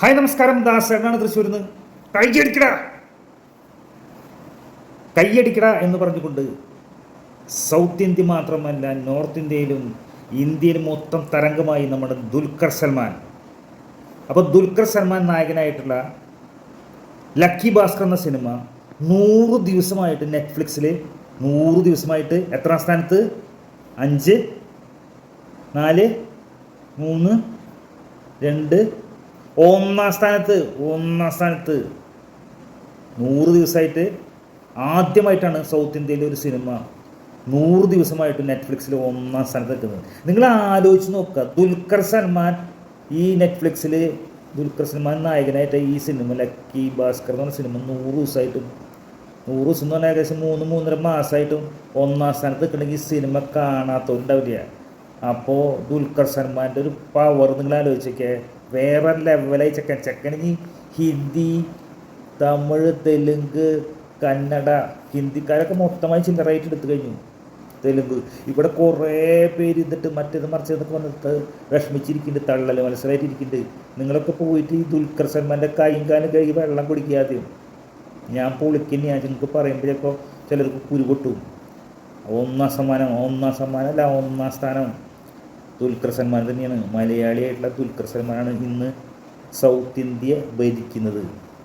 Hi നമസ്കാരം. ദാസേട്ടനാണ് തൃശ്ശൂരിൽ നിന്ന് കൈയടിക്കട. കൈയടിക്കട എന്ന് പറഞ്ഞുകൊണ്ട് സൗത്ത് ഇന്ത്യ മാത്രമല്ല നോർത്ത് ഇന്ത്യയിലും ഇന്ത്യയിൽ മൊത്തം തരംഗമായി നമ്മുടെ ദുൽഖർ സൽമാൻ. അപ്പോൾ ദുൽഖർ സൽമാൻ നായകനായിട്ടുള്ള ലക്കി ഭാസ്കർ എന്ന സിനിമ നൂറ് ദിവസമായിട്ട് നെറ്റ്ഫ്ലിക്സിൽ നൂറ് ദിവസമായിട്ട് എത്രാം സ്ഥാനത്ത്? അഞ്ച് നാല് മൂന്ന് രണ്ട് ഒന്നാം സ്ഥാനത്ത് ഒന്നാം സ്ഥാനത്ത്. നൂറ് ദിവസമായിട്ട് ആദ്യമായിട്ടാണ് സൗത്ത് ഇന്ത്യയിലെ ഒരു സിനിമ നൂറ് ദിവസമായിട്ട് നെറ്റ്ഫ്ലിക്സിൽ ഒന്നാം സ്ഥാനത്ത് എത്തുന്നത് നിങ്ങൾ ആലോചിച്ച് നോക്കുക ദുൽഖർ സൽമാൻ ഈ നെറ്റ്ഫ്ലിക്സിൽ ദുൽഖർ സൽമാൻ നായകനായിട്ട് ഈ സിനിമ ലക്കി ഭാസ്കർ എന്ന് പറഞ്ഞ സിനിമ നൂറ് ദിവസമായിട്ടും നൂറ് ദിവസം എന്ന് പറഞ്ഞാൽ ഏകദേശം മൂന്ന് മൂന്നര മാസമായിട്ടും ഒന്നാം സ്ഥാനത്ത് നിൽക്കണമെങ്കിൽ സിനിമ കാണാത്തവരുണ്ടാവില്ല അപ്പോൾ ദുൽഖർ സൽമാന്റെ ഒരു പവർ നിങ്ങൾ ആലോചിച്ചൊക്കെ വേറെ ലെവലായി ചെക്കൻ. ചെക്കൻ ഇനി ഹിന്ദി തമിഴ് തെലുങ്ക് കന്നഡ ഹിന്ദിക്കാരൊക്കെ മൊത്തമായി ചില്ലറായിട്ട് എടുത്തു കഴിഞ്ഞു. തെലുങ്ക്. ഇവിടെ കുറേ പേര് ഇതിട്ട് മറ്റേത് മറിച്ചതൊക്കെ വന്നിട്ട് വിഷമിച്ചിരിക്കുന്നുണ്ട് തള്ളൽ മത്സരമായിട്ടിരിക്കുന്നുണ്ട് നിങ്ങളൊക്കെ പോയിട്ട് ഈ ദുൽഖർ സൽമാന്റെ കൈയും കാലും കഴുകി വെള്ളം കുടിക്കുക ഞാൻ പൊളിക്കുന്ന ഞാൻ നിങ്ങൾക്ക് പറയുമ്പോഴേക്കോ ചിലർക്ക് കുരു പൊട്ടും. ഒന്നാം സമ്മാനം ഒന്നാം സമ്മാനം അല്ല ഒന്നാം സ്ഥാനം. ദുൽഖർ സൽമാൻ തന്നെയാണ്. മലയാളിയായിട്ടുള്ള ദുൽഖർ സൽമാനാണ് ഇന്ന് സൗത്ത് ഇന്ത്യ ഭരിക്കുന്നത്.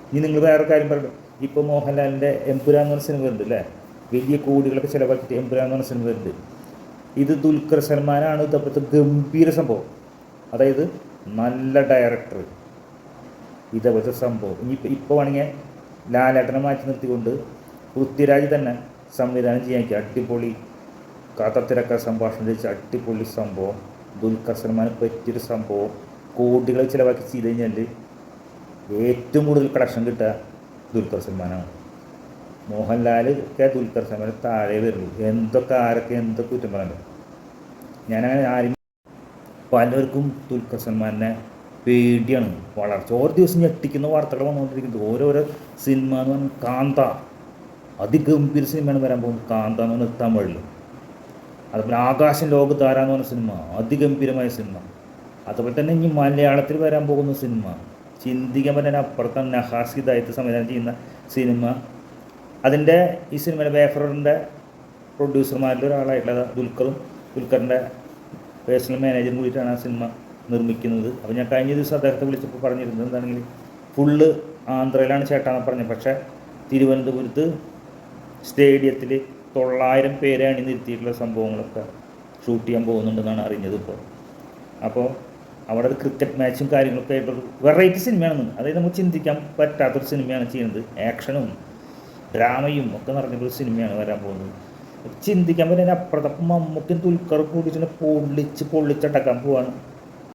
ഇനി നിങ്ങൾ വേറെ കാര്യം പറയണം ഇപ്പോൾ മോഹൻലാലിന്റെ എംപുര എന്ന് പറഞ്ഞ സിനിമ ഉണ്ട് അല്ലേ വലിയ കോടികളൊക്കെ ചിലവാക്കിയിട്ട് എംപുര എന്ന് പറഞ്ഞ സിനിമ ഉണ്ട് ഇത് ദുൽഖർ സൽമാനാണ് ഇതപ്പോഴത്തെ ഗംഭീര സംഭവം. അതായത് നല്ല ഡയറക്ടർ ഇതേപോലത്തെ സംഭവം. ഇനിയിപ്പോൾ ഇപ്പോൾ വേണമെങ്കിൽ ലാലേട്ടനെ മാറ്റി നിർത്തിക്കൊണ്ട് പൃഥ്വിരാജ് തന്നെ സംവിധാനം ചെയ്യാൻ അടിപൊളി കഥത്തിരക്ക സംഭാഷണം ചെയ്ച്ച അടിപൊളി സംഭവം. ദുൽഖർ സൽമാന് പറ്റിയൊരു സംഭവം കോടികൾ ചിലവാക്കി ചെയ്ത് കഴിഞ്ഞാൽ ഏറ്റവും കൂടുതൽ കളക്ഷൻ കിട്ടുക ദുൽഖർ സൽമാനാണ് മോഹൻലാൽ ഒക്കെ ദുൽഖർ സൽമാൻ താഴെ വരുള്ളൂ എന്തൊക്കെ ആരൊക്കെ എന്തൊക്കെ കുറ്റം പറഞ്ഞു ഞാനങ്ങനെ ആരും പലർക്കും ദുൽഖർ സൽമാനെ പേടിയാണ്. വളർച്ച. ഓരോ ദിവസം ഞെട്ടിക്കുന്ന വാർത്തകൾ വന്നുകൊണ്ടിരിക്കുന്നത് ഓരോരോ സിനിമ എന്ന് പറഞ്ഞാൽ കാന്ത. അതിഗംഭീര സിനിമയാണ് വരാൻ പോകുന്നത്. കാന്ത എന്ന് പറഞ്ഞാൽ തമിഴിൽ അതുപോലെ ആകാശം ലോകധാര എന്ന് പറഞ്ഞ സിനിമ അതിഗംഭീരമായ സിനിമ. അതുപോലെ തന്നെ ഇനി മലയാളത്തിൽ വരാൻ പോകുന്ന സിനിമ ചിന്തിക്കാൻ പറ്റാൻ അപ്പുറത്താണ് നഹാസ് ഹിദായത്ത് സംവിധാനം ചെയ്യുന്ന സിനിമ. അതിന്റെ ഈ സിനിമയിലെ വേഫറിന്റെ പ്രൊഡ്യൂസർമാരിൽ ഒരാളായിട്ടുള്ള ദുൽഖറും ദുൽഖറിന്റെ പേഴ്സണൽ മാനേജറും കൂടിയിട്ടാണ് ആ സിനിമ നിർമ്മിക്കുന്നത്. അപ്പോൾ ഞാൻ കഴിഞ്ഞ ദിവസം അദ്ദേഹത്തെ വിളിച്ചപ്പോൾ പറഞ്ഞിരുന്നത് എന്താണെങ്കിൽ ഫുള്ള് ആന്ധ്രയിലാണ് ചേട്ടാന്ന് പറഞ്ഞത് പക്ഷേ തിരുവനന്തപുരത്ത് സ്റ്റേഡിയത്തിൽ തൊള്ളായിരം പേരെ അണിനിരുത്തിയിട്ടുള്ള സംഭവങ്ങളൊക്കെ ഷൂട്ട് ചെയ്യാൻ പോകുന്നുണ്ടെന്നാണ് അറിഞ്ഞത് ഇപ്പോൾ. അപ്പോൾ അവിടെ ഒരു ക്രിക്കറ്റ് മാച്ചും കാര്യങ്ങളൊക്കെ ആയിട്ടൊരു വെറൈറ്റി സിനിമയാണ് അതായത് നമുക്ക് ചിന്തിക്കാൻ പറ്റാത്തൊരു സിനിമയാണ് ചെയ്യുന്നത്. ആക്ഷനും ഡ്രാമയും ഒക്കെ നിറഞ്ഞൊരു സിനിമയാണ് വരാൻ പോകുന്നത്. ചിന്തിക്കാൻ പറ്റുന്ന അപ്പുറത്തപ്പം മമ്മൂക്കും തുൽക്കർ കൂടി പൊള്ളിച്ച് പൊള്ളിച്ചടക്കാൻ പോവാണ്.